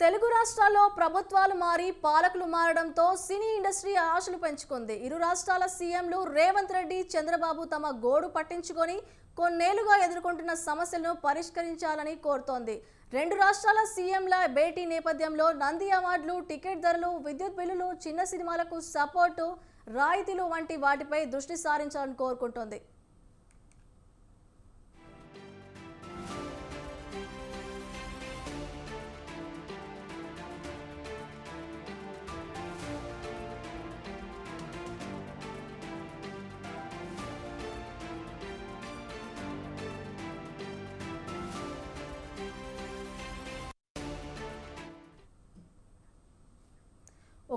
తెలుగు రాష్ట్రాల్లో ప్రభుత్వాలు మారి పాలకులు మారడంతో సినీ ఇండస్ట్రీ ఆశలు పెంచుకుంది. ఇరు రాష్ట్రాల సీఎంలు రేవంత్ రెడ్డి చంద్రబాబు తమ గోడు పట్టించుకొని కొన్నేళ్ళుగా ఎదుర్కొంటున్న సమస్యలను పరిష్కరించాలని కోరుతోంది. రెండు రాష్ట్రాల సీఎంల భేటీ నేపథ్యంలో నంది అవార్డులు టికెట్ ధరలు విద్యుత్ బిల్లులు చిన్న సినిమాలకు సపోర్టు రాయితీలు వంటి వాటిపై దృష్టి సారించాలని కోరుకుంటోంది.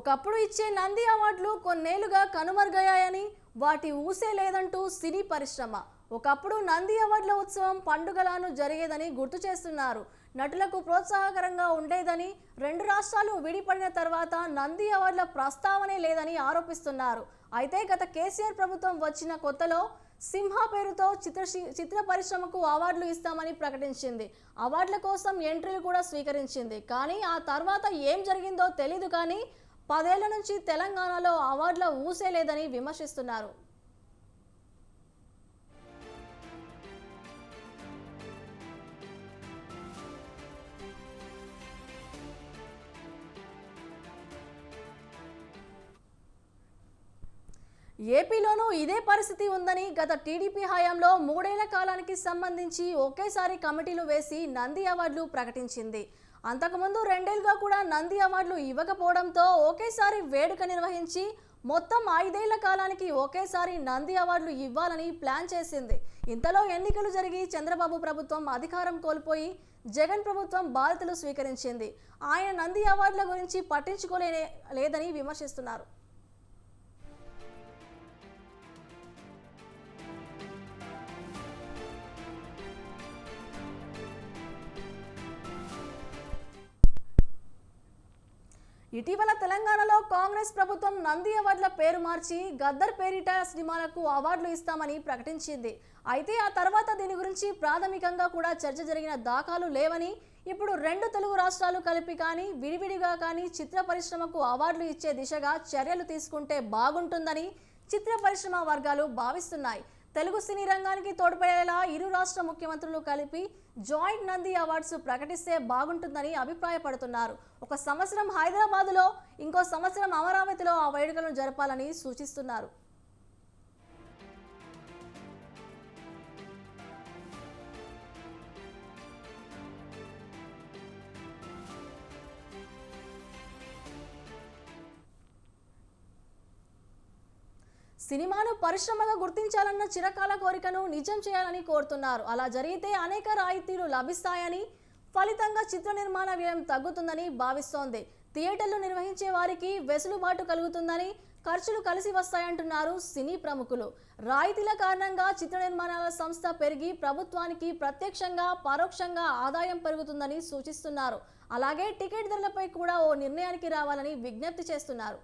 ఒకప్పుడు ఇచ్చే నంది అవార్డులు కొన్నేళ్ళుగా కనుమరుగయ్యాయని వాటి ఊసే లేదంటూ సినీ పరిశ్రమ. ఒకప్పుడు నంది అవార్డుల ఉత్సవం పండుగలాను జరిగేదని గుర్తు చేస్తున్నారు. నటులకు ప్రోత్సాహకరంగా ఉండేదని రెండు రాష్ట్రాలు విడిపడిన తర్వాత నంది అవార్డుల ప్రస్తావనే లేదని ఆరోపిస్తున్నారు. అయితే గత కేసీఆర్ ప్రభుత్వం వచ్చిన కొత్తలో సింహ పేరుతో చిత్ర చిత్ర పరిశ్రమకు అవార్డులు ఇస్తామని ప్రకటించింది. అవార్డుల కోసం ఎంట్రీలు కూడా స్వీకరించింది. కానీ ఆ తర్వాత ఏం జరిగిందో తెలీదు కానీ పదేళ్ళ నుంచి తెలంగాణలో అవార్డుల ఊసే లేదని విమర్శిస్తున్నారు. ఏపీలోనూ ఇదే పరిస్థితి ఉందని గత టీడీపీ హయాంలో మూడేళ్ళ కాలానికి సంబంధించి ఒకేసారి కమిటీలు వేసి నంది అవార్డులు ప్రకటించింది. అంతకుముందు రెండేళ్ళుగా కూడా నంది అవార్డులు ఇవ్వకపోవడంతో ఒకేసారి వేడుక నిర్వహించి మొత్తం ఐదేళ్ళ కాలానికి ఒకేసారి నంది అవార్డులు ఇవ్వాలని ప్లాన్ చేసింది. ఇంతలో ఎన్నికలు జరిగి చంద్రబాబు ప్రభుత్వం అధికారం కోల్పోయి జగన్ ప్రభుత్వం బాధ్యతలు స్వీకరించింది. ఆయన నంది అవార్డుల గురించి పట్టించుకోలే లేదని విమర్శిస్తున్నారు. ఇటీవల తెలంగాణలో కాంగ్రెస్ ప్రభుత్వం నంది అవార్డుల పేరు మార్చి గద్దర్ పేరిట సినిమాలకు అవార్డులు ఇస్తామని ప్రకటించింది. అయితే ఆ తర్వాత దీని గురించి ప్రాథమికంగా కూడా చర్చ జరిగిన దాఖలు లేవని ఇప్పుడు రెండు తెలుగు రాష్ట్రాలు కలిపి కానీ విడివిడిగా కానీ చిత్ర పరిశ్రమకు అవార్డులు ఇచ్చే దిశగా చర్యలు తీసుకుంటే బాగుంటుందని చిత్ర పరిశ్రమ వర్గాలు భావిస్తున్నాయి. తెలుగు సినీ రంగానికి తోడ్పడేలా ఇరు రాష్ట్ర ముఖ్యమంత్రులు కలిపి జాయింట్ నంది అవార్డ్స్ ప్రకటిస్తే బాగుంటుందని అభిప్రాయపడుతున్నారు. ఒక సంవత్సరం హైదరాబాదులో ఇంకో సంవత్సరం అమరావతిలో ఆ వేడుకలను జరపాలని సూచిస్తున్నారు. సినిమాను పరిశ్రమగా గుర్తించాలన్న చిరకాల కోరికను నిజం చేయాలని కోరుతున్నారు. అలా జరిగితే అనేక రాయితీలు లభిస్తాయని ఫలితంగా చిత్ర నిర్మాణ వ్యయం తగ్గుతుందని భావిస్తోంది. థియేటర్లు నిర్వహించే వారికి వెసులుబాటు కలుగుతుందని ఖర్చులు కలిసి వస్తాయంటున్నారు సినీ ప్రముఖులు. రాయితీల కారణంగా చిత్ర నిర్మాణాల సంస్థ పెరిగి ప్రభుత్వానికి ప్రత్యక్షంగా పరోక్షంగా ఆదాయం పెరుగుతుందని సూచిస్తున్నారు. అలాగే టికెట్ ధరలపై కూడా ఓ నిర్ణయానికి రావాలని విజ్ఞప్తి చేస్తున్నారు.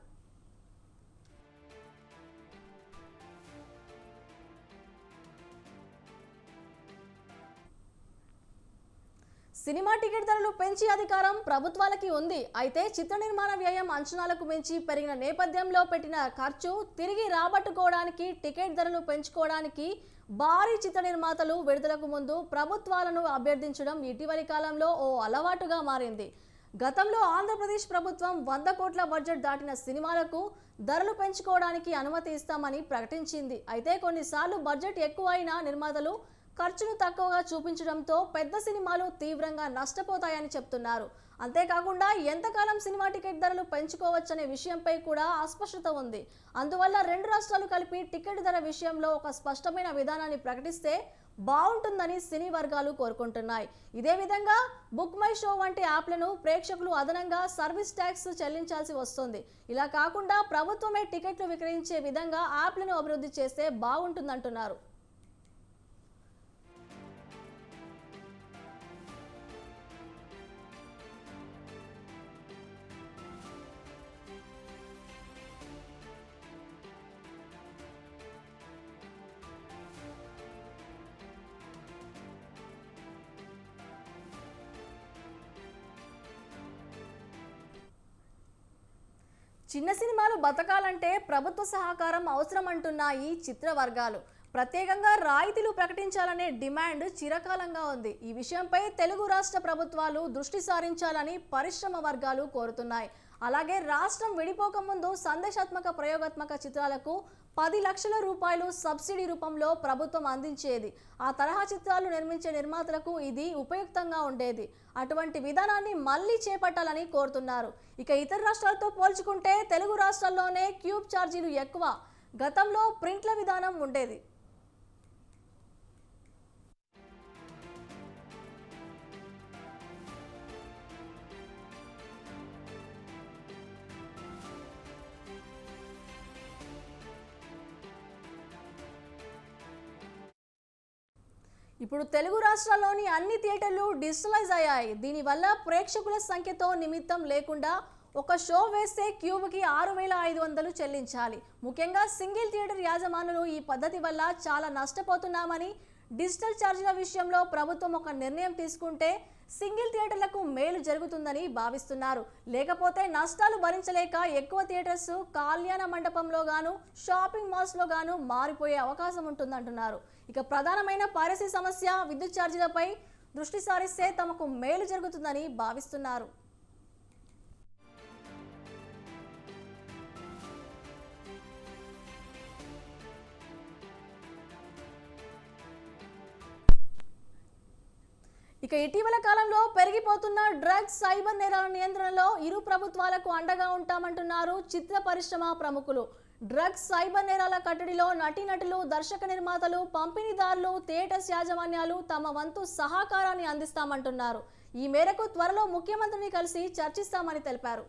సినిమా టికెట్ ధరలు పెంచి అధికారం ప్రభుత్వాలకి ఉంది. అయితే చిత్ర నిర్మాణ వ్యయం అంచనాలకు మించి పెరిగిన నేపథ్యంలో పెట్టిన ఖర్చు తిరిగి రాబట్టుకోవడానికి టికెట్ ధరలు పెంచుకోవడానికి భారీ చిత్ర నిర్మాతలు విడుదలకు ముందు ప్రభుత్వాలను అభ్యర్థించడం ఇటీవలి కాలంలో ఓ అలవాటుగా మారింది. గతంలో ఆంధ్రప్రదేశ్ ప్రభుత్వం వంద కోట్ల బడ్జెట్ దాటిన సినిమాలకు ధరలు పెంచుకోవడానికి అనుమతి ఇస్తామని ప్రకటించింది. అయితే కొన్నిసార్లు బడ్జెట్ ఎక్కువైనా నిర్మాతలు ఖర్చును తక్కువగా చూపించడంతో పెద్ద సినిమాలు తీవ్రంగా నష్టపోతాయని చెప్తున్నారు. అంతేకాకుండా ఎంతకాలం సినిమా టికెట్ ధరలు పెంచుకోవచ్చనే విషయంపై కూడా అస్పష్టత ఉంది. అందువల్ల రెండు రాష్ట్రాలు కలిపి టికెట్ ధర విషయంలో ఒక స్పష్టమైన విధానాన్ని ప్రకటిస్తే బాగుంటుందని సినీ వర్గాలు కోరుకుంటున్నాయి. ఇదే విధంగా బుక్ మై షో వంటి యాప్లను ప్రేక్షకులు అదనంగా సర్వీస్ ట్యాక్స్ చెల్లించాల్సి వస్తుంది. ఇలా కాకుండా ప్రభుత్వమే టికెట్లు విక్రయించే విధంగా యాప్లను అభివృద్ధి చేస్తే బాగుంటుందంటున్నారు. చిన్న సినిమాలు బతకాలంటే ప్రభుత్వ సహకారం అవసరం అంటున్న ఈ చిత్ర వర్గాలు. ప్రత్యేకంగా రాయితీలు ప్రకటించాలనే డిమాండ్ చిరకాలంగా ఉంది. ఈ విషయంపై తెలుగు రాష్ట్ర ప్రభుత్వాలు దృష్టి సారించాలని పరిశ్రమ వర్గాలు కోరుతున్నాయి. అలాగే రాష్ట్రం విడిపోక ముందు సందేశాత్మక ప్రయోగాత్మక చిత్రాలకు పది లక్షల రూపాయలు సబ్సిడీ రూపంలో ప్రభుత్వం అందించేది. ఆ తరహా చిత్రాలు నిర్మించే నిర్మాతలకు ఇది ఉపయుక్తంగా ఉండేది. అటువంటి విధానాన్ని మళ్ళీ చేపట్టాలని కోరుతున్నారు. ఇక ఇతర రాష్ట్రాలతో పోల్చుకుంటే తెలుగు రాష్ట్రాల్లోనే క్యూబ్ ఛార్జీలు ఎక్కువ. గతంలో ప్రింట్ల విధానం ఉండేది. ఇప్పుడు తెలుగు రాష్ట్రాల్లోని అన్ని థియేటర్లు డిజిటలైజ్ అయ్యాయి. దీనివల్ల ప్రేక్షకుల సంఖ్యతో నిమిత్తం లేకుండా ఒక షో వేస్తే క్యూబ్కి ఆరు వేల ఐదు వందలు చెల్లించాలి. ముఖ్యంగా సింగిల్ థియేటర్ యాజమానులు ఈ పద్ధతి వల్ల చాలా నష్టపోతున్నామని డిజిటల్ ఛార్జీల విషయంలో ప్రభుత్వం ఒక నిర్ణయం తీసుకుంటే సింగిల్ థియేటర్లకు మేలు జరుగుతుందని భావిస్తున్నారు. లేకపోతే నష్టాలు భరించలేక ఎక్కువ థియేటర్స్ కళ్యాణ మండపంలో గాను షాపింగ్ మాల్స్లో గాను మారిపోయే అవకాశం ఉంటుందంటున్నారు. ఇక ప్రధానమైన పైరసీ సమస్య విద్యుత్ ఛార్జీలపై దృష్టి సారిస్తే తమకు మేలు జరుగుతుందని భావిస్తున్నారు. ఇక ఇటీవల కాలంలో పెరిగిపోతున్న డ్రగ్స్ సైబర్ నేరాల నియంత్రణలో ఇరు ప్రభుత్వాలకు అండగా ఉంటామంటున్నారు చిత్ర పరిశ్రమ ప్రముఖులు. డ్రగ్స్ సైబర్ నేరాల కట్టడిలో నటీనటులు దర్శక నిర్మాతలు పంపిణీదారులు థియేటర్స్ యాజమాన్యాలు తమ వంతు సహకారాన్ని అందిస్తామంటున్నారు. ఈ మేరకు త్వరలో ముఖ్యమంత్రిని కలిసి చర్చిస్తామని తెలిపారు.